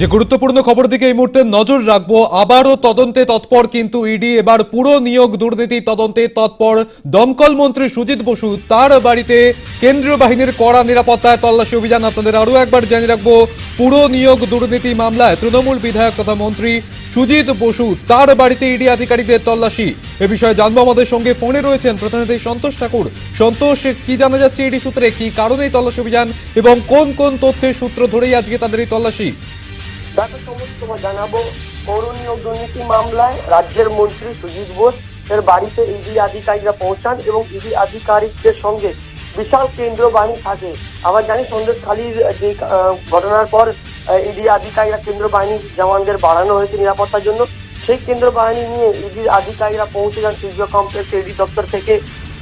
যে গুরুত্বপূর্ণ খবর দিকে এই মুহূর্তে নজর রাখব, আবারও তদন্তে তৎপর কিন্তু ইডি, এবার পুরো নিয়োগ দুর্নীতি তদন্তে তৎপর। দমকল মন্ত্রী সুজিত বসু তার বাড়িতে কেন্দ্রীয় বাহিনীর কড়া নিরাপত্তায় তল্লাশি অভিযান আপনাদের আরও একবার জানিয়ে রাখব। পুরো নিয়োগ দুর্নীতি মামলায় তৃণমূল বিধায়ক তথা মন্ত্রী সুজিত বসু তার বাড়িতে ইডি আধিকারিকদের তল্লাশি। এ বিষয়ে জানব আমাদের সঙ্গে, ফোনে রয়েছেন প্রতিনিধি সন্তোষ ঠাকুর। সন্তোষ কি জানা যাচ্ছে ইডি সূত্রে? কি কারণে তল্লাশি অভিযান? এবং কোন কোন তথ্যের সূত্র ধরেই আজকে তাদের এই তল্লাশি? দেখো সমস্ত তোমার জানাব নিয়োগ দুর্নীতি মামলায় রাজ্যের মন্ত্রী সুজিত বোস, এর বাড়িতে ইডি আধিকারিকরা পৌঁছান এবং ইডি আধিকারিকদের সঙ্গে বিশাল কেন্দ্র বাহিনী থাকে। আবার জানি সন্দেশখালীর যে ঘটনার পর ইডি আধিকারিকরা কেন্দ্র বাহিনীর জওয়ানদের বাড়ানো হয়েছে নিরাপত্তার জন্য। সেই কেন্দ্র বাহিনী নিয়ে ইডির আধিকারিকরা পৌঁছে যান সূর্য কমপ্লেক্স ইডি দপ্তর থেকে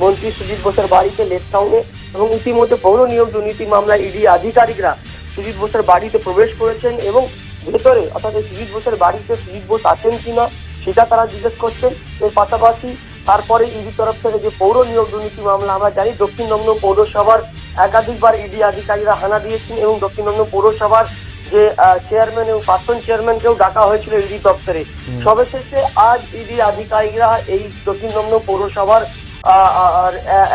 মন্ত্রী সুজিত বোসের বাড়িতে লেক টাউনে এবং ইতিমধ্যে পৌর নিয়োগ দুর্নীতি মামলায় ইডি আধিকারিকরা সুজিত বোসের বাড়িতে প্রবেশ করেছেন এবং ভেতরে অর্থাৎ এই সুজিত বোসের বাড়িতে সুজিত বোস আছেন কিনা সেটা তারা জিজ্ঞেস করছেন। এর পাশাপাশি তারপরে ইডি তরফ থেকে যে পৌর নিয়োগ দুর্নীতি মামলা আমরা জানি দক্ষিণ দমদম পৌরসভার একাধিকবার ইডি আধিকারীরা হানা দিয়েছেন এবং দক্ষিণ দমদম পৌরসভার যে চেয়ারম্যান এবং প্রাক্তন চেয়ারম্যানকেও ডাকা হয়েছিল ইডি দপ্তরে। সর্বশেষে আজ ইডি আধিকারিকরা এই দক্ষিণ দমদম পৌরসভার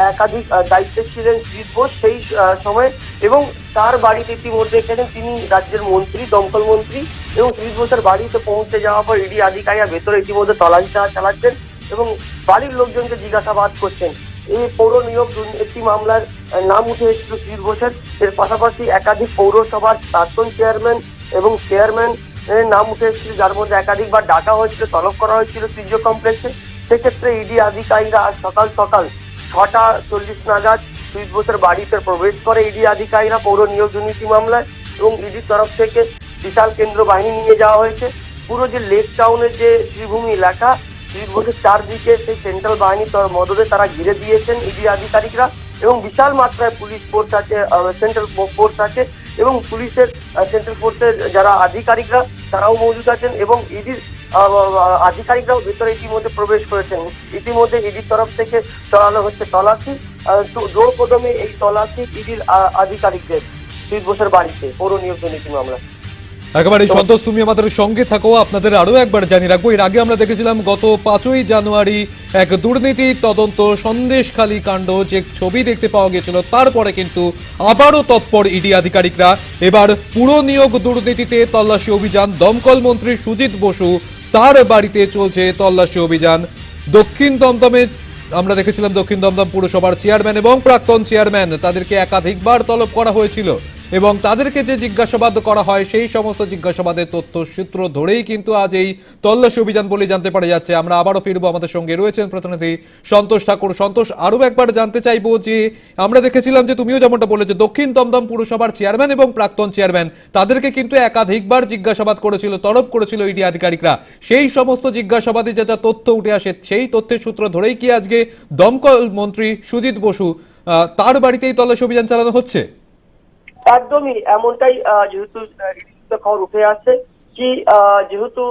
একাধিক দায়িত্বে ছিলেন সুজিত বোস সেই সময় এবং তার বাড়িতে ইতিমধ্যে এখানে তিনি রাজ্যের মন্ত্রী, দমকল মন্ত্রী এবং সুজিত বোসের বাড়িতে পৌঁছে যাওয়ার পর ইডি আধিকারিকরা ভেতরে ইতিমধ্যে তলাশি চালাচ্ছেন এবং বাড়ির লোকজনকে জিজ্ঞাসাবাদ করছেন। এই পৌর নিয়োগ দুর্নীতি মামলার নাম উঠে এসেছিল সুজিত বোসের। এর পাশাপাশি একাধিক পৌরসভার প্রাক্তন চেয়ারম্যান এবং চেয়ারম্যান নাম উঠে এসেছিল। যার মধ্যে একাধিকবার ডাকা হয়েছিল, তলব করা হয়েছিল সূর্য কমপ্লেক্সে। সেক্ষেত্রে ইডি আধিকারিকরা আজ সকাল সকাল ছটা চল্লিশ নাগাদ সুজিত বোসের বাড়িতে প্রবেশ করে ইডি আধিকারিকরা পৌর নিয়োগ দুর্নীতি মামলায় এবং ইডির তরফ থেকে বিশাল কেন্দ্র বাহিনী নিয়ে যাওয়া হয়েছে। পুরো যে লেক টাউনের যে শ্রীভূমি এলাকা সুজিত বোসের চারদিকে সেই সেন্ট্রাল বাহিনী তার মদদে তারা ঘিরে দিয়েছেন ইডি আধিকারিকরা এবং বিশাল মাত্রায় পুলিশ ফোর্স আছে সেন্ট্রাল ফোর্স আছে এবং পুলিশের সেন্ট্রাল ফোর্সের যারা আধিকারিকরা তারাও মজুদ আছেন এবং ইডির আধিকারিকরাও ভেতরে ইতিমধ্যে প্রবেশ করেছেন। ইতিমধ্যে ইডির তরফ থেকে চালানো হচ্ছে তলাশি জোর কদমে এই তল্লাশি ইডির আধিকারিকদের সুজিত বোসের বাড়িতে পৌর নিয়োগ দুর্নীতি মামলা। একেবারে সন্তোষ তুমি আমাদের সঙ্গে থাকো আপনাদের আরও একবার জানিয়ে রাখব। এর আগে আমরা দেখেছিলাম গত পাঁচই জানুয়ারি এক দুর্নীতি তদন্ত সন্দেশখালী কাণ্ড যে ছবি দেখতে পাওয়া গিয়েছিল তারপরে কিন্তু আবারও তৎপর ইডি আধিকারিকরা। এবার পুরো নিয়োগ দুর্নীতিতে তল্লাশি অভিযান দমকল মন্ত্রী সুজিত বসু তার বাড়িতে চলছে তল্লাশি অভিযান। দক্ষিণ দমদমে আমরা দেখেছিলাম দক্ষিণ দমদম পুরসভার চেয়ারম্যান এবং প্রাক্তন চেয়ারম্যান তাদেরকে একাধিকবার তলব করা হয়েছিল। এবং তাদেরকে যে জিজ্ঞাসাবাদ করা হয়, সেই সমস্ত জিজ্ঞাসাবাদের তথ্য সূত্র ধরেই কিন্তু আজ এই তল্লাশি অভিযান বলে জানতে পারা যাচ্ছে। আমরা আবারও ফিরবো আমাদের সঙ্গে রয়েছেন প্রতিনিধি সন্তোষ ঠাকুর। সন্তোষ, আরও একবার জানতে চাইব যে আমরা দেখেছিলাম যে তুমিও যেমনটা বলে যে দক্ষিণ দমদম পুরসভার চেয়ারম্যান এবং প্রাক্তন চেয়ারম্যান, তাদেরকে কিন্তু একাধিকবার জিজ্ঞাসাবাদ করেছিল তলব করেছিল ইডি আধিকারিকরা। সেই সমস্ত জিজ্ঞাসাবাদে যা যা তথ্য উঠে আসে, সেই তথ্যের সূত্র ধরেই কি আজকে দমকল মন্ত্রী সুজিত বসু তার বাড়িতেই তল্লাশি অভিযান চালানো হচ্ছে? একদমই এমনটাই যেহেতু খবর উঠে আসছে কি যেহেতু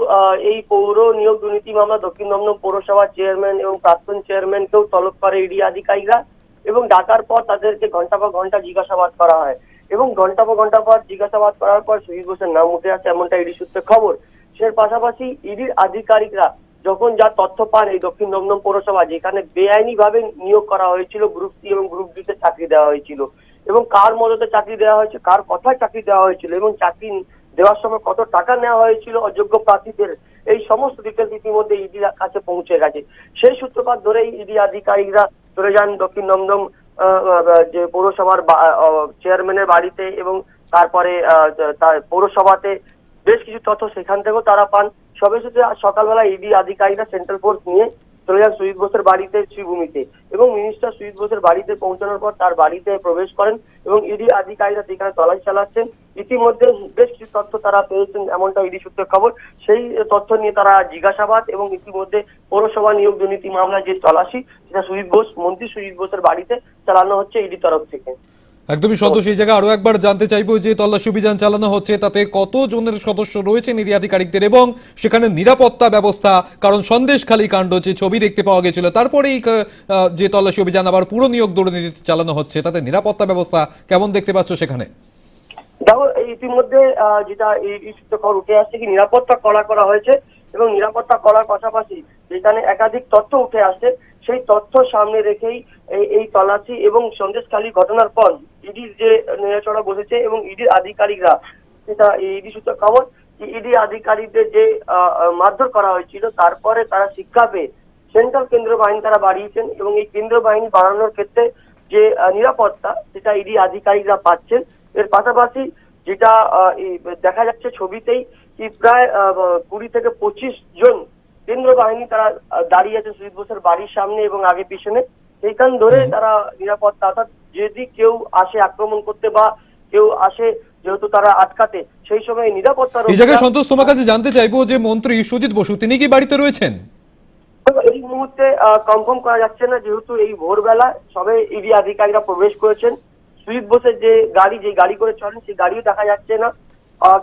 এই পৌর নিয়োগ দুর্নীতি মামলা দক্ষিণ দমদম পৌরসভার চেয়ারম্যান এবং প্রাক্তন চেয়ারম্যানকেও তলব করে ইডি আধিকারিকরা এবং ডাকার পর তাদেরকে ঘণ্টা পর ঘণ্টা জিজ্ঞাসাবাদ করা হয় এবং ঘণ্টা পর ঘণ্টা পর জিজ্ঞাসাবাদ করার পর শহীদ ঘোষের নাম উঠে আসে এমনটা ইডি সূত্রে খবর। সে পাশাপাশি ইডির আধিকারিকরা যখন যা তথ্য পান এই দক্ষিণ দমদম পৌরসভা, যেখানে বেআইনি ভাবে নিয়োগ করা হয়েছিল গ্রুপ সি এবং গ্রুপ ডি তে চাকরি দেওয়া হয়েছিল। এবং কার মদতে চাকরি দেওয়া হয়েছে, কার কথায় চাকরি দেওয়া হয়েছিল, এবং চাকরি দেওয়ার সময় কত টাকা নেওয়া হয়েছিল অযোগ্য প্রার্থীদের, এই সমস্ত ডিটেলস ইতিমধ্যে ইডির কাছে পৌঁছে গেছে। সেই সূত্রপাত ধরেই ইডি আধিকারিকরা চলে যান দক্ষিণ দমদম যে পৌরসভার চেয়ারম্যানের বাড়িতে এবং তারপরে তার পৌরসভাতে বেশ কিছু তথ্য সেখান থেকেও তারা পান। সবে সকালবেলা ইডি আধিকারিকরা সেন্ট্রাল ফোর্স নিয়ে চলে যান সুজিত বোসের বাড়িতে শ্রীভূমিতে এবং মিনিস্টার সুজিত বোসের বাড়িতে পৌঁছানোর পর তার বাড়িতে প্রবেশ করেন এবং ইডি আধিকারিকরা সেখানে তলাশি চালাচ্ছেন। ইতিমধ্যে বেশ কিছু তথ্য তারা পেয়েছেন, এমনটা ইডি সূত্রে খবর। সেই তথ্য নিয়ে তারা জিজ্ঞাসাবাদ এবং ইতিমধ্যে পৌরসভা নিয়োগ দুর্নীতি মামলায় যে তল্লাশি, সেটা সুজিত বোস, মন্ত্রী সুজিত বোসের বাড়িতে চালানো হচ্ছে ইডি তরফ থেকে। একদমই সন্তোষ এই জায়গায় আরও একবার জানতে চাইব যে তল্লাশি অভিযান চালানো হচ্ছে, তাতে কত জনের সদস্য রয়েছে ইডি আধিকারিকদের এবং সেখানে নিরাপত্তা ব্যবস্থা, কারণ সন্দেশখালী কাণ্ড যে ছবি দেখতে পাওয়া গেছিল, তারপরেই যে তল্লাশি অভিযান আবার পুরো নিয়োগ দুর্নীতি চালানো হচ্ছে, তাতে নিরাপত্তা ব্যবস্থা কেমন দেখতে পাচ্ছ সেখানে? দেখো ইতিমধ্যে যেটা এই খবর উঠে আসছে কি, নিরাপত্তা কড়া করা হয়েছে এবং নিরাপত্তা করার পাশাপাশি যেখানে একাধিক তথ্য উঠে আসছে, সেই তথ্য সামনে রেখেই এই এই তল্লাশি এবং সন্দেশখালী ঘটনার পর ইডির যে নেড়াচড়া বসেছে এবং ইডির আধিকারিকরা সেটা ইডি সূত্রে খবর ইডি আধিকারিকদের যে মারধর করা হয়েছিল, তারপরে তারা শিক্ষা পেয়ে সেন্ট্রাল কেন্দ্র বাহিনী তারা বাড়িয়েছেন এবং এই কেন্দ্র বাহিনী বাড়ানোর ক্ষেত্রে যে নিরাপত্তা, সেটা ইডি আধিকারিকরা পাচ্ছেন। এর পাশাপাশি যেটা দেখা যাচ্ছে ছবিতেই কি প্রায় কুড়ি থেকে পঁচিশ জন কেন্দ্র বাহিনী তারা দাঁড়িয়ে আছে সুজিত বোসের বাড়ির সামনে এবং আগে পিছনে। সেইখান ধরে তারা নিরাপত্তা অর্থাৎ যদি কেউ আসে আক্রমণ করতে বা কেউ আসে যেহেতু তারা আটকাতে সেই সময় নিরাপত্তা এই জায়গায় সন্তোষ তোমার কাছে জানতে চাইব যে মন্ত্রী সুজিত বসু তিনি কি বাড়িতে রয়েছেন? এই মুহূর্তে কনফার্ম করা যাচ্ছে না যেহেতু এই ভোরবেলা সবে ইডি আধিকারিকরা প্রবেশ করেছেন। সুজিত বোসের যে গাড়ি যে গাড়ি করে চলেন সেই গাড়িও দেখা যাচ্ছে না।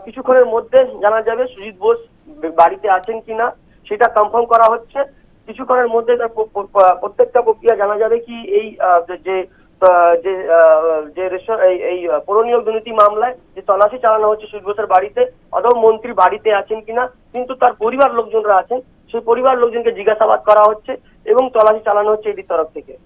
কিছুক্ষণের মধ্যে জানা যাবে সুজিত বোস বাড়িতে আছেন কিনা সেটা কনফার্ম করা হচ্ছে। কিছুক্ষণের মধ্যে তার প্রত্যেকটা প্রক্রিয়া জানা যাবে কি এই যে- যে এই- দুর্নীতি মামলায় যে তল্লাশি চালানো হচ্ছে বাড়িতে, অথবা মন্ত্রী বাড়িতে আছেন কিনা, কিন্তু তার পরিবার লোকজনরা আছেন, সেই পরিবার লোকজনকে জিজ্ঞাসাবাদ করা হচ্ছে এবং তল্লাশি চালানো হচ্ছে এটির তরফ থেকে।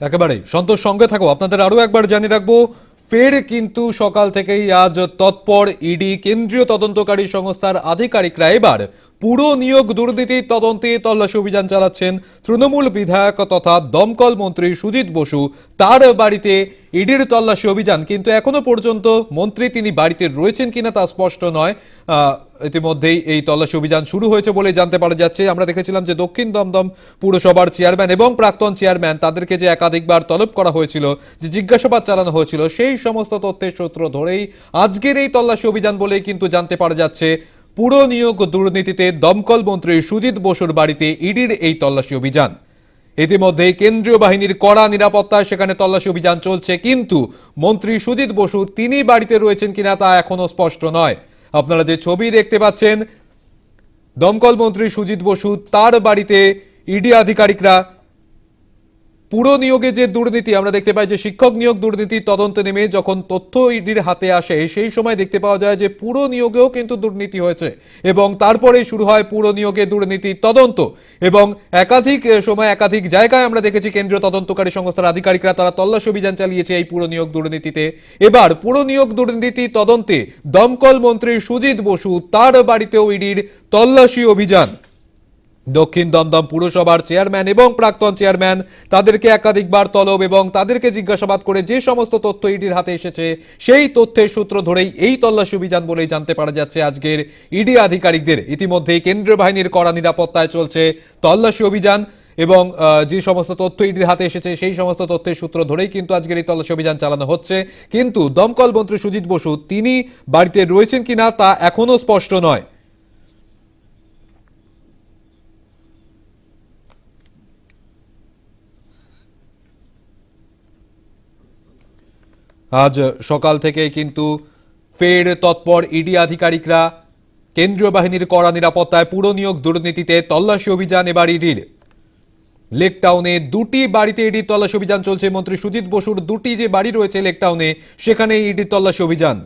একেবারেই। সন্তোষ, সঙ্গে থাকো। আপনাদের আরও একবার জানিয়ে রাখব, ফের কিন্তু সকাল থেকেই আজ তৎপর ইডি কেন্দ্রীয় তদন্তকারী সংস্থার আধিকারিকরা এবার পুরো নিয়োগ দুর্নীতি তদন্তে তল্লাশি অভিযান চালাচ্ছেন তৃণমূল বিধায়ক তথা দমকল মন্ত্রী সুজিত বসু। তার বাড়িতে ইডির তল্লাশি অভিযান। কিন্তু এখনও পর্যন্ত মন্ত্রী তিনি বাড়িতে রয়েছেন কিনা তা স্পষ্ট নয়। ইতিমধ্যেই এই তল্লাশি অভিযান শুরু হয়েছে বলে জানতে পারা যাচ্ছে। আমরা দেখেছিলাম যে দক্ষিণ দমদম পুরসভার চেয়ারম্যান এবং প্রাক্তন চেয়ারম্যান তাদেরকে যে একাধিকবার তলব করা হয়েছিল, যে জিজ্ঞাসাবাদ চালানো হয়েছিল, সেই সমস্ত তথ্যের সূত্র ধরেই আজকের এই তল্লাশি অভিযান বলেই কিন্তু জানতে পারা যাচ্ছে। পুরো নিয়োগ দুর্নীতিতে দমকল মন্ত্রী সুজিত বসুর বাড়িতে ইডির এই তল্লাশি অভিযান। ইতিমধ্যে কেন্দ্রীয় বাহিনীর কড়া নিরাপত্তায় সেখানে তল্লাশি অভিযান চলছে, কিন্তু মন্ত্রী সুজিত বসু তিনি বাড়িতে রয়েছেন কিনা তা এখনও স্পষ্ট নয়। আপনারা যে ছবি দেখতে পাচ্ছেন, দমকল মন্ত্রী সুজিত বসু তার বাড়িতে ইডি আধিকারিকরা পুরো নিয়োগে যে দুর্নীতি, আমরা দেখতে পাই যে শিক্ষক নিয়োগ দুর্নীতি তদন্তে নেমে যখন তথ্য ইডির হাতে আসে, সেই সময় দেখতে পাওয়া যায় যে পুরো নিয়োগেও কিন্তু দুর্নীতি হয়েছে এবং তারপরে শুরু হয় পুরো নিয়োগে দুর্নীতি তদন্ত এবং একাধিক সময় একাধিক জায়গায় আমরা দেখেছি কেন্দ্রীয় তদন্তকারী সংস্থার আধিকারিকরা, তারা তল্লাশি অভিযান চালিয়েছে এই পুরো নিয়োগ দুর্নীতিতে। এবার পুরো নিয়োগ দুর্নীতি তদন্তে দমকল মন্ত্রী সুজিত বসু তার বাড়িতেও ইডির তল্লাশি অভিযান। দক্ষিণ দমদম পুরসভার চেয়ারম্যান এবং প্রাক্তন চেয়ারম্যান তাদেরকে একাধিকবার তলব এবং তাদেরকে জিজ্ঞাসাবাদ করে যে সমস্ত তথ্য ইডির হাতে এসেছে, সেই তথ্যের সূত্র ধরেই এই তল্লাশি অভিযান বলেই জানতে পারা যাচ্ছে আজকের ইডি আধিকারিকদের। ইতিমধ্যেই কেন্দ্রীয় বাহিনীর কড়া নিরাপত্তায় চলছে তল্লাশি অভিযান এবং যে সমস্ত তথ্য ইডির হাতে এসেছে, সেই সমস্ত তথ্যের সূত্র ধরেই কিন্তু আজকের এই তল্লাশি অভিযান চালানো হচ্ছে। কিন্তু দমকল মন্ত্রী সুজিত বসু, তিনি বাড়িতে রয়েছেন কিনা তা এখনও স্পষ্ট নয়। আজ সকাল থেকে কিন্তু ফের তৎপর ইডি আধিকারিকরা কেন্দ্রীয় বাহিনীর কড়া নিরাপত্তায় পুর নিয়োগ দুর্নীতিতে তল্লাশি অভিযান এবার ইডির। লেকটাউনে দুটি বাড়িতে ইডির তল্লাশি অভিযান চলছে। মন্ত্রী সুজিত বসুর দুটি যে বাড়ি রয়েছে লেকটাউনে সেখানে ইডির তল্লাশি অভিযান।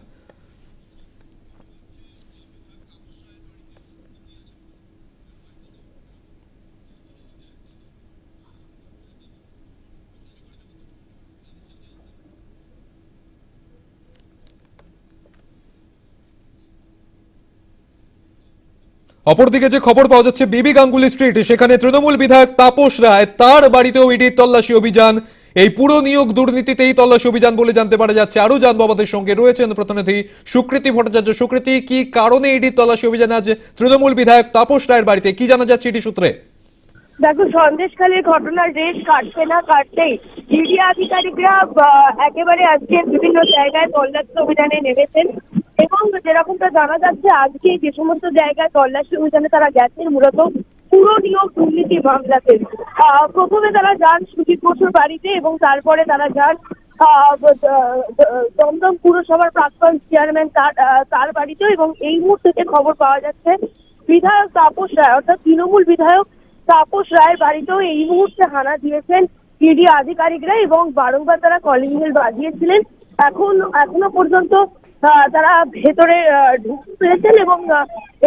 অপরদিকে যে খবর পাওয়া যাচ্ছে, বিবি গাঙ্গুলি স্ট্রিট, সেখানে তৃণমূল বিধায়ক তাপস রায়, তার বাড়িতেও ইডির তল্লাশি অভিযান। এই পুরো নিয়োগ দুর্নীতিতেই তল্লাশি অভিযান বলে জানতে পারা যাচ্ছে। আরও জানব আমাদের সঙ্গে রয়েছেন প্রতিনিধি সুকৃতি ভট্টাচার্য। সুকৃতি, কি কারণে ইডির তল্লাশি অভিযান আজ তৃণমূল বিধায়ক তাপস রায়ের বাড়িতে? কি জানা যাচ্ছে ইডি সূত্রে? দেখো, সন্দেশখালীর ঘটনার রেশ কাটতে না কাটতেই ইডি আধিকারিকরা একেবারে আজকে বিভিন্ন জায়গায় তল্লাশি অভিযানে নেমেছেন। এবং যেরকমটা জানা যাচ্ছে, আজকে যে সমস্ত জায়গায় তল্লাশি অভিযানে তারা গেছেন, মূলত পুরো নিয়োগ দুর্নীতি মামলাতে। প্রথমে তারা যান সুজিত বসুর বাড়িতে এবং তারপরে তারা যান দমদম পুরসভার প্রাক্তন চেয়ারম্যান তার তার বাড়িতেও এবং এই মুহূর্তে যে খবর পাওয়া যাচ্ছে, বিধায়ক তাপস রায়, অর্থাৎ তৃণমূল বিধায়ক তাপস রায়ের বাড়িতেও এই মুহূর্তে হানা দিয়েছেন ইডি আধিকারিকরা এবং বারংবার তারা কলিং বাজিয়েছিলেন। এখন, এখনও পর্যন্ত তারা ভেতরে আহ, ঢুকতে পেরেছেন এবং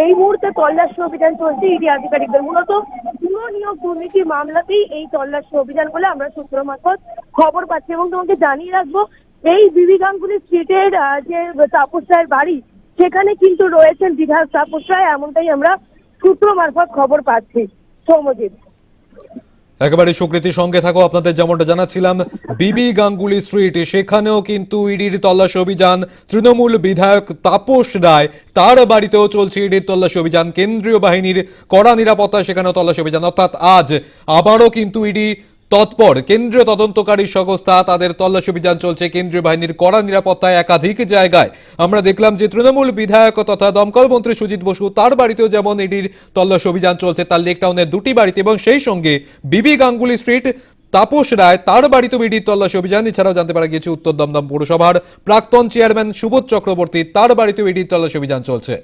এই মুহূর্তে তল্লাশি অভিযান চলছে ইডি আধিকারিকদের। মূলত পুরো নিয়োগ দুর্নীতি মামলাতেই এই তল্লাশি অভিযান বলে আমরা সূত্র মারফত খবর পাচ্ছি এবং তোমাকে জানিয়ে রাখব এই বিবি গাঙ্গুলি স্ট্রিটের যে তাপস রায়ের বাড়ি সেখানে কিন্তু রয়েছেন বিধায়ক তাপস রায় এমনটাই আমরা সূত্র মারফত খবর পাচ্ছি। সৌমজিৎ একেবারে সুকৃতির সঙ্গে থাকো, আপনাদের যেমনটা জানাচ্ছিলাম, বিবি গাঙ্গুলি স্ট্রিট, সেখানেও কিন্তু ইডির তল্লাশি অভিযান, তৃণমূল বিধায়ক তাপস রায়, তার বাড়িতেও চলছে ইডির তল্লাশি অভিযান, কেন্দ্রীয় বাহিনীর কড়া নিরাপত্তা সেখানেও তল্লাশি অভিযান। অর্থাৎ আজ আবারও কিন্তু ইডি তৎপর কেন্দ্রীয় তদন্তকারী সংস্থা তাদের তল্লাশি অভিযান চলছে। কেন্দ্রীয় বাহিনীর কড়া নিরাপত্তায় একাধিক জায়গায়। আমরা দেখলাম যে তৃণমূল বিধায়ক তথা দমকল মন্ত্রী সুজিত বসু তার বাড়িতেও যেমন ইডির তল্লাশি অভিযান চলছে, তার লেকটাউনের দুটি বাড়িতে এবং সেই সঙ্গে বিবি গাঙ্গুলি স্ট্রিট, তাপস রায় তার বাড়িতেও ইডির তল্লাশি অভিযান। এছাড়াও জানতে পারা গিয়েছে উত্তর দমদম পৌরসভার প্রাক্তন চেয়ারম্যান সুবোধ চক্রবর্তী তার বাড়িতেও ইডির তল্লাশি অভিযান চলছে।